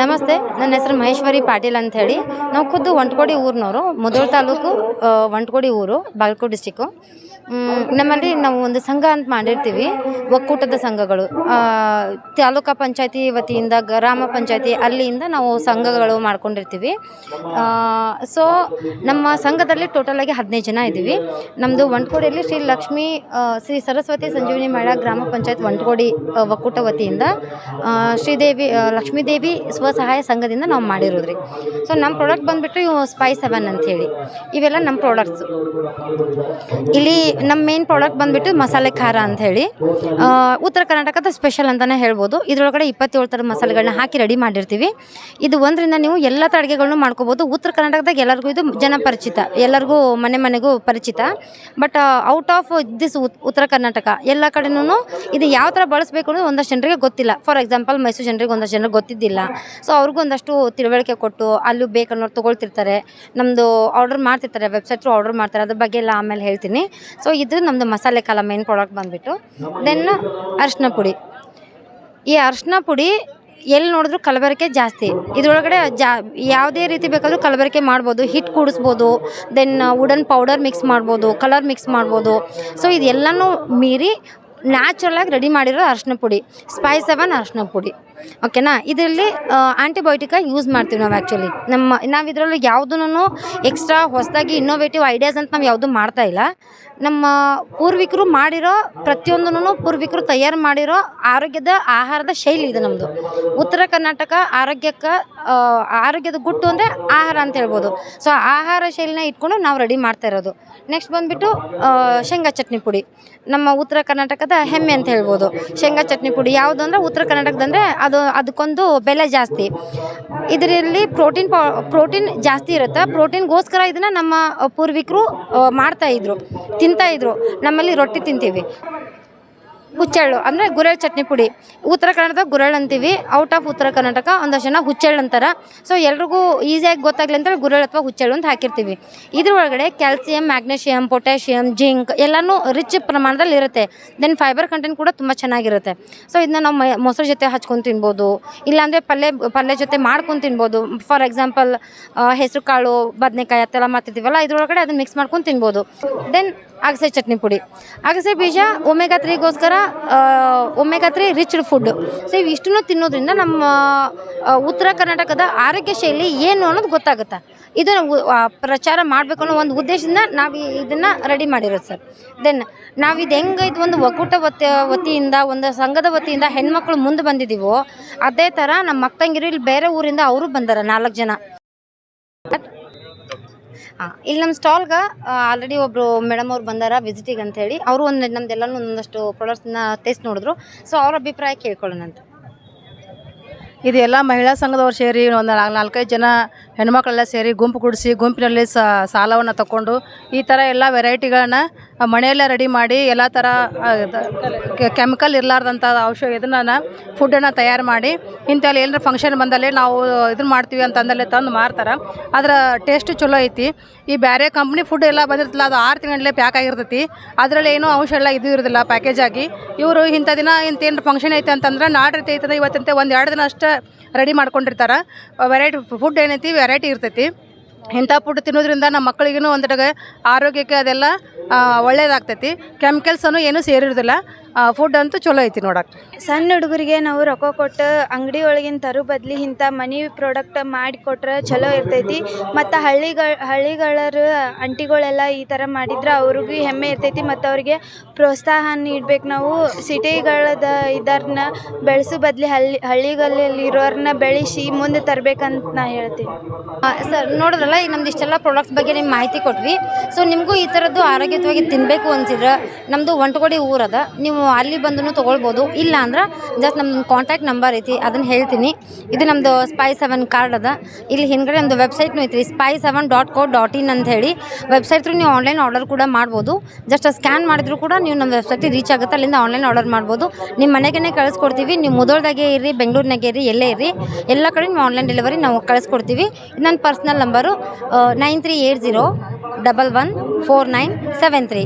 ನಮಸ್ತೆ, ನನ್ನ ಹೆಸರು ಮಹೇಶ್ವರಿ ಪಾಟೀಲ್ ಅಂತ ಹೇಳಿ ನಾವು ಖುದ್ದು ಒಂಟ್ಕೋಡಿ ಊರಿನವರು, ಮುದೋಳ್ ತಾಲೂಕು ಒಂಟ್ಕೋಡಿ ಊರು, ಬಾಗಲಕೋಟೆ ಡಿಸ್ಟಿಕ್ಕು ನಮ್ಮಲ್ಲಿ ನಾವು ಒಂದು ಸಂಘ ಅಂತ ಮಾಡಿರ್ತೀವಿ, ಒಕ್ಕೂಟದ ಸಂಘಗಳು. ತಾಲೂಕಾ ಪಂಚಾಯತಿ ವತಿಯಿಂದ, ಗ್ರಾಮ ಪಂಚಾಯತಿ ಅಲ್ಲಿಯಿಂದ ನಾವು ಸಂಘಗಳು ಮಾಡ್ಕೊಂಡಿರ್ತೀವಿ. ಸೊ ನಮ್ಮ ಸಂಘದಲ್ಲಿ ಟೋಟಲಾಗಿ ಹದಿನೈದು ಜನ ಇದ್ದೀವಿ. ನಮ್ಮದು ಒಂಟ್ಕೋಡಿಯಲ್ಲಿ ಶ್ರೀ ಲಕ್ಷ್ಮೀ ಶ್ರೀ ಸರಸ್ವತಿ ಸಂಜೀವಿನಿ ಮೇಳ ಗ್ರಾಮ ಪಂಚಾಯತ್ ಒಂಟ್ಕೋಡಿ ಒಕ್ಕೂಟ ವತಿಯಿಂದ ಶ್ರೀದೇವಿ ಲಕ್ಷ್ಮೀದೇವಿ ಸ್ವಸಹಾಯ ಸಂಘದಿಂದ ನಾವು ಮಾಡಿರೋದು ರೀ. ಸೊ ನಮ್ಮ ಪ್ರಾಡಕ್ಟ್ ಬಂದುಬಿಟ್ಟು ಇವು ಸ್ಪೈ ಸೆವೆನ್ ಅಂಥೇಳಿ ಇವೆಲ್ಲ ನಮ್ಮ ಪ್ರಾಡಕ್ಟ್ಸು ಇಲ್ಲಿ ನಮ್ಮ ಮೇನ್ ಪ್ರಾಡಕ್ಟ್ ಬಂದುಬಿಟ್ಟು ಮಸಾಲೆ ಖಾರ ಅಂತ ಹೇಳಿ ಉತ್ತರ ಕರ್ನಾಟಕದ ಸ್ಪೆಷಲ್ ಅಂತಲೇ ಹೇಳ್ಬೋದು. ಇದರೊಳಗಡೆ ಇಪ್ಪತ್ತೇಳು ಥರದ ಮಸಾಲೆಗಳನ್ನ ಹಾಕಿ ರೆಡಿ ಮಾಡಿರ್ತೀವಿ. ಇದು ಒಂದರಿಂದ ನೀವು ಎಲ್ಲ ಥರ ಅಡುಗೆಗಳನ್ನೂ ಮಾಡ್ಕೋಬೋದು. ಉತ್ತರ ಕರ್ನಾಟಕದಾಗ ಎಲ್ಲರಿಗೂ ಇದು ಜನಪರಿಚಿತ. ಎಲ್ಲರಿಗೂ ಮನೆ ಮನೆಗೂ ಪರಿಚಿತ. ಬಟ್ ಔಟ್ ಆಫ್ ದಿಸ್ ಉತ್ತರ ಕರ್ನಾಟಕ ಎಲ್ಲ ಕಡೆನೂ ಇದು ಯಾವ ಥರ ಬಳಸಬೇಕು ಅನ್ನೋದು ಒಂದಷ್ಟು ಜನರಿಗೆ ಗೊತ್ತಿಲ್ಲ. ಫಾರ್ ಎಕ್ಸಾಂಪಲ್ ಮೈಸೂರು ಜನರಿಗೆ ಒಂದಷ್ಟು ಜನರಿಗೆ ಗೊತ್ತಿದ್ದಿಲ್ಲ. ಸೊ ಅವ್ರಿಗೂ ಒಂದಷ್ಟು ತಿಳುವಳಿಕೆ ಕೊಟ್ಟು ಅಲ್ಲೂ ಬೇಕನ್ನೋರು ತೊಗೊಳ್ತಿರ್ತಾರೆ. ನಮ್ಮದು ಆರ್ಡರ್ ಮಾಡ್ತಿರ್ತಾರೆ ವೆಬ್ಸೈಟ್ ಥ್ರೂ ಆರ್ಡರ್ ಮಾಡ್ತಾರೆ, ಅದ್ರ ಬಗ್ಗೆ ಎಲ್ಲ ಆಮೇಲೆ ಹೇಳ್ತೀನಿ. ಸೊ ಇದು ನಮ್ಮದು ಮಸಾಲೆ ಕಾಲ ಮೇನ್ ಪ್ರಾಡಕ್ಟ್ ಬಂದುಬಿಟ್ಟು. ದೆನ್ ಅರಿಶಿನ ಪುಡಿ. ಈ ಅರಿಶಿನ ಪುಡಿ ಎಲ್ಲಿ ನೋಡಿದ್ರು ಕಲಬೆರಕೆ ಜಾಸ್ತಿ. ಇದರೊಳಗಡೆ ಜಾ, ಯಾವುದೇ ರೀತಿ ಬೇಕಾದರೂ ಕಲಬೆರಕೆ ಮಾಡ್ಬೋದು ಹಿಟ್ಟು ಕೂಡಿಸ್ಬೋದು ದೆನ್ ವುಡನ್ ಪೌಡರ್ ಮಿಕ್ಸ್ ಮಾಡ್ಬೋದು ಕಲರ್ ಮಿಕ್ಸ್ ಮಾಡ್ಬೋದು. ಸೊ ಇದೆಲ್ಲನೂ ಮೀರಿ ನ್ಯಾಚುರಲಾಗಿ ರೆಡಿ ಮಾಡಿರೋ ಅರಿಶಿನ ಪುಡಿ. ಸ್ಪೈಸ್ ಅವನ್ ಅರಿಶಿನ ಪುಡಿ. ಓಕೆನಾ? ಇದರಲ್ಲಿ ಆ್ಯಂಟಿಬಯೋಟಿಕ ಯೂಸ್ ಮಾಡ್ತೀವಿ ನಾವು ಆ್ಯಕ್ಚುಲಿ ನಮ್ಮ, ನಾವು ಇದರಲ್ಲಿ ಯಾವುದನ್ನು ಎಕ್ಸ್ಟ್ರಾ ಹೊಸದಾಗಿ ಇನ್ನೋವೇಟಿವ್ ಐಡಿಯಾಸ್ ಅಂತ ನಾವು ಯಾವುದೂ ಮಾಡ್ತಾ ಇಲ್ಲ. ನಮ್ಮ ಪೂರ್ವಿಕರು ಮಾಡಿರೋ ಪ್ರತಿಯೊಂದನ್ನು ಪೂರ್ವಿಕರು ತಯಾರು ಮಾಡಿರೋ ಆರೋಗ್ಯದ ಆಹಾರದ ಶೈಲಿ ಇದು ನಮ್ಮದು ಉತ್ತರ ಕರ್ನಾಟಕ ಆರೋಗ್ಯಕ್ಕೆ ಆರೋಗ್ಯದ ಗುಟ್ಟು ಅಂದರೆ ಆಹಾರ ಅಂತ ಹೇಳ್ಬೋದು. ಸೊ ಆಹಾರ ಶೈಲಿನ ಇಟ್ಕೊಂಡು ನಾವು ರೆಡಿ ಮಾಡ್ತಾ ಇರೋದು. ನೆಕ್ಸ್ಟ್ ಬಂದುಬಿಟ್ಟು ಶೇಂಗಾ ಚಟ್ನಿ ಪುಡಿ. ನಮ್ಮ ಉತ್ತರ ಕರ್ನಾಟಕದ ಹೆಮ್ಮೆ ಅಂತ ಹೇಳ್ಬೋದು. ಶೇಂಗಾ ಚಟ್ನಿ ಪುಡಿ ಯಾವುದು ಅಂದರೆ ಉತ್ತರ ಕರ್ನಾಟಕದಂದರೆ ಅದು ಅದಕ್ಕೊಂದು ಬೆಲೆ ಜಾಸ್ತಿ. ಇದರಲ್ಲಿ ಪ್ರೋಟೀನ್ ಪ್ರೋಟೀನ್ ಜಾಸ್ತಿ ಇರುತ್ತೆ. ಪ್ರೋಟೀನ್ಗೋಸ್ಕರ ಇದನ್ನು ನಮ್ಮ ಪೂರ್ವಿಕರು ಮಾಡ್ತಾಯಿದ್ರು ತಿಂತಾಯಿದ್ರು ನಮ್ಮಲ್ಲಿ ರೊಟ್ಟಿ ತಿಂತೀವಿ. ಹುಚ್ಚೆಳ್ಳು, ಅಂದರೆ ಗುರೆಳ್ ಚಟ್ನಿ ಪುಡಿ. ಉತ್ತರ ಕರ್ನಾಟಕ ಗುರೆಳ್ ಅಂತೀವಿ. ಔಟ್ ಆಫ್ ಉತ್ತರ ಕರ್ನಾಟಕ, ಒಂದಷ್ಟು ಜನ ಹುಚ್ಚೆಳ್ಳು ಅಂತಾರೆ. ಸೊ ಎಲ್ರಿಗೂ ಈಸಿಯಾಗಿ ಗೊತ್ತಾಗಲಿ ಅಂತ ಗುರೆಳ್ ಅಥವಾ ಹುಚ್ಚೆಳ್ಳು ಅಂತ ಹಾಕಿರ್ತೀವಿ. ಇದ್ರೊಳಗಡೆ ಕ್ಯಾಲ್ಸಿಯಂ ಮ್ಯಾಗ್ನೇಷಿಯಮ್ ಪೊಟ್ಯಾಷಿಯಮ್ ಜಿಂಕ್ ಎಲ್ಲನೂ ರಿಚ್ ಪ್ರಮಾಣದಲ್ಲಿ ಇರುತ್ತೆ. ದೆನ್ ಫೈಬರ್ ಕಂಟೆಂಟ್ ಕೂಡ ತುಂಬ ಚೆನ್ನಾಗಿರುತ್ತೆ. ಸೊ ಇದನ್ನ ನಾವು ಮೊಸರು ಜೊತೆ ಹಚ್ಕೊಂಡು ತಿನ್ಬೋದು. ಇಲ್ಲಾಂದರೆ ಪಲ್ಯ ಪಲ್ಯ ಜೊತೆ ಮಾಡ್ಕೊಂಡು ತಿನ್ಬೋದು. ಫಾರ್ ಎಕ್ಸಾಂಪಲ್ ಹೆಸರು ಕಾಳು ಬದನೆಕಾಯಿ ಅಂತೆಲ್ಲ ಮಾಡ್ತಿರ್ತೀವಲ್ಲ, ಇದ್ರೊಳಗಡೆ ಅದನ್ನ ಮಿಕ್ಸ್ ಮಾಡ್ಕೊಂಡು ತಿನ್ಬೋದು. ದೆನ್ ಅಗಸೆ ಚಟ್ನಿ ಪುಡಿ. ಅಗಸೆ ಬೀಜ, omega ತ್ರೀಗೋಸ್ಕರ omega three riched food. So ಇವಿಷ್ಟನ್ನು ತಿನ್ನೋದ್ರಿಂದ ನಮ್ಮ ಉತ್ತರ ಕರ್ನಾಟಕದ ಆರೋಗ್ಯ ಶೈಲಿ ಏನು ಅನ್ನೋದು ಗೊತ್ತಾಗುತ್ತೆ. ಇದನ್ನು ಪ್ರಚಾರ ಮಾಡಬೇಕು ಅನ್ನೋ ಒಂದು ಉದ್ದೇಶದಿಂದ ನಾವು ಇದನ್ನು ರೆಡಿ ಮಾಡಿರೋದು ಸರ್. ದೆನ್ ನಾವು ಇದು ಹೆಂಗೆ ಇದು ಒಂದು ಒಕ್ಕೂಟ ವತಿ ವತಿಯಿಂದ, ಒಂದು ಸಂಘದ ವತಿಯಿಂದ ಹೆಣ್ಮಕ್ಳು ಮುಂದೆ ಬಂದಿದ್ದೀವೋ ಅದೇ ಥರ ನಮ್ಮ ಮಕ್ಕಂಗಿರು ಇಲ್ಲಿ ಬೇರೆ ಊರಿಂದ ಅವರು ಬಂದಾರ ನಾಲ್ಕು ಜನ. ಹಾಂ, ಇಲ್ಲಿ ನಮ್ಮ ಸ್ಟಾಲ್ಗೆ ಆಲ್ರೆಡಿ ಒಬ್ಬರು ಮೇಡಮ್ ಅವ್ರು ಬಂದಾರ ವಿಸಿಟಿಗೆ ಅಂತ ಹೇಳಿ. ಅವರು ಒಂದು ನಮ್ದೆಲ್ಲನೂ ಒಂದಷ್ಟು ಪ್ರಾಡಕ್ಟ್ಸ್ನ ಟೇಸ್ಟ್ ನೋಡಿದ್ರು. ಸೊ ಅವ್ರ ಅಭಿಪ್ರಾಯ ಕೇಳ್ಕೊಳ್ಳೋಣ ಅಂತ. ಇದು ಎಲ್ಲ ಮಹಿಳಾ ಸಂಘದವ್ರು ಸೇರಿ ಒಂದು ನಾಲ್ಕು, ನಾಲ್ಕೈದು ಜನ ಹೆಣ್ಮಕ್ಳೆಲ್ಲ ಸೇರಿ ಗುಂಪು ಕೂಡಿಸಿ ಗುಂಪಿನಲ್ಲಿ ಸಾಲವನ್ನು ತಗೊಂಡು ಈ ಥರ ಎಲ್ಲ ವೆರೈಟಿಗಳನ್ನ ಮನೆಯಲ್ಲೇ ರೆಡಿ ಮಾಡಿ ಎಲ್ಲ ಥರ ಕೆಮಿಕಲ್ ಇರಲಾರ್ದಂಥ ಔಷಧ ಇದನ್ನ ಫುಡ್ಡನ್ನು ತಯಾರು ಮಾಡಿ ಇಂಥಲ್ಲಿ ಏನಾರ ಫಂಕ್ಷನ್ ಬಂದಲ್ಲಿ ನಾವು ಇದನ್ನ ಮಾಡ್ತೀವಿ ಅಂತಂದಲ್ಲೇ ತಂದು ಮಾರ್ತಾರೆ. ಅದರ ಟೇಸ್ಟ್ ಚಲೋ ಐತಿ. ಈ ಬೇರೆ ಕಂಪ್ನಿ ಫುಡ್ ಎಲ್ಲ ಬಂದಿರ್ತಲ್ಲ, ಅದು ಆರು ತಿಂಗಳಲ್ಲೇ ಪ್ಯಾಕ್ ಆಗಿರ್ತೈತಿ. ಅದರಲ್ಲಿ ಏನೂ ಅಂಶ ಎಲ್ಲ ಇದು ಇರೋದಿಲ್ಲ ಪ್ಯಾಕೇಜ್ ಆಗಿ. ಇವರು ಇಂಥ ದಿನ ಇಂಥೇನು ಫಂಕ್ಷನ್ ಐತೆ ಅಂತಂದ್ರೆ ನಾಳೆ ರೀತಿ ಐತಂದ್ರೆ ಇವತ್ತಂತೆ ಒಂದು ಎರಡು ದಿನ ಅಷ್ಟೇ ರೆಡಿ ಮಾಡ್ಕೊಂಡಿರ್ತಾರೆ. ವೆರೈಟಿ ಫುಡ್ ಏನೈತಿ ವೆರೈಟಿ ಇರ್ತೈತಿ. ಇಂಥ ಫುಡ್ ತಿನ್ನೋದ್ರಿಂದ ನಮ್ಮ ಮಕ್ಕಳಿಗೂ ಒಂದಡೆಗೆ ಆರೋಗ್ಯಕ್ಕೆ ಅದೆಲ್ಲ ಆ, ಒಳ್ಳೇದಾಗ್ತೈತಿ. ಕೆಮಿಕಲ್ಸನ್ನು ಏನೂ ಸೇರಿರೋದಿಲ್ಲ. ಫುಡ್ ಅಂತೂ ಚಲೋ ಐತಿ ನೋಡಕ್ಕೆ ಸಣ್ಣ ಹುಡುಗರಿಗೆ ನಾವು ರೊಕ್ಕ ಕೊಟ್ಟು ಅಂಗಡಿ ಒಳಗಿನ ತರು ಬದ್ಲಿ ಇಂಥ ಮನಿ ಪ್ರಾಡಕ್ಟ್ ಮಾಡಿ ಕೊಟ್ರೆ ಚಲೋ ಇರ್ತೈತಿ. ಮತ್ತು ಹಳ್ಳಿಗಳ ಹಳ್ಳಿಗಳರು ಅಂಟಿಗಳೆಲ್ಲ ಈ ಥರ ಮಾಡಿದ್ರೆ ಅವ್ರಿಗೂ ಹೆಮ್ಮೆ ಇರ್ತೈತಿ. ಮತ್ತು ಅವ್ರಿಗೆ ಪ್ರೋತ್ಸಾಹ ನೀಡ್ಬೇಕು ನಾವು. ಸಿಟಿಗಳದ ಇದನ್ನ ಬೆಳೆಸು ಬದ್ಲಿ ಹಳ್ಳಿ ಹಳ್ಳಿಗಳಲ್ಲಿ ಇರೋರನ್ನ ಬೆಳೆಸಿ ಮುಂದೆ ತರ್ಬೇಕಂತ ನಾ ಹೇಳ್ತೀನಿ. ಸರ್ ನೋಡಿದ್ರಲ್ಲ ಈಗ ನಮ್ದು ಇಷ್ಟೆಲ್ಲ ಪ್ರಾಡಕ್ಟ್ಸ್ ಬಗ್ಗೆ ನಿಮ್ಗೆ ಮಾಹಿತಿ ಕೊಟ್ವಿ. ಸೊ ನಿಮಗೂ ಈ ಥರದ್ದು ಆರೋಗ್ಯವಾಗಿ ತಿನ್ನಬೇಕು ಅನ್ಸಿದ್ರೆ ನಮ್ಮದು ಒಂಟಗೋಡಿ ಊರದ ನೀವು ಅಲ್ಲಿ ಬಂದು ತೊಗೊಳ್ಬೋದು. ಇಲ್ಲ ಅಂದ್ರೆ ಜಸ್ಟ್ ನಮ್ಮ ಕಾಂಟ್ಯಾಕ್ಟ್ ನಂಬರ್ ಐತಿ, ಅದನ್ನು ಹೇಳ್ತೀನಿ. ಇದು ನಮ್ಮದು ಸ್ಪೈ ಸೆವೆನ್ ಕಾರ್ಡ್ ಅದ. ಇಲ್ಲಿ ಹಿಂದ್ಗಡೆ ನಮ್ಮದು ವೆಬ್ಸೈಟ್ನು ಐತ್ರಿ spy seven dot co dot in ಅಂತ ಹೇಳಿ. ವೆಬ್ಸೈಟ್ ಥ್ರೂ ನೀವು ಆನ್ಲೈನ್ ಆರ್ಡರ್ ಕೂಡ ಮಾಡ್ಬೋದು. ಜಸ್ಟ್ ಸ್ಕ್ಯಾನ್ ಮಾಡಿದ್ರು ಕೂಡ ನೀವು ನಮ್ಮ ವೆಬ್ಸೈಟಿಗೆ ರೀಚ್ ಆಗುತ್ತೆ, ಅಲ್ಲಿಂದ ಆನ್ಲೈನ್ ಆರ್ಡರ್ ಮಾಡ್ಬೋದು. ನಿಮ್ಮ ಮನೆಗೇ ಕಳಿಸ್ಕೊಡ್ತೀವಿ, ನೀವು ಮುದೋಳ್ದಾಗೆ ಇರ್ರಿ, ಬೆಂಗಳೂರಿನಾಗೆ ಇರ್ರಿ, ಎಲ್ಲೇ ಇರ್ರಿ, ಎಲ್ಲ ಕಡೆ ನೀವು ಆನ್ಲೈನ್ ಡೆಲಿವರಿ ನಾವು ಕಳಿಸ್ಕೊಡ್ತೀವಿ. ನನ್ನ personal number nine three eight zero double one four nine seven three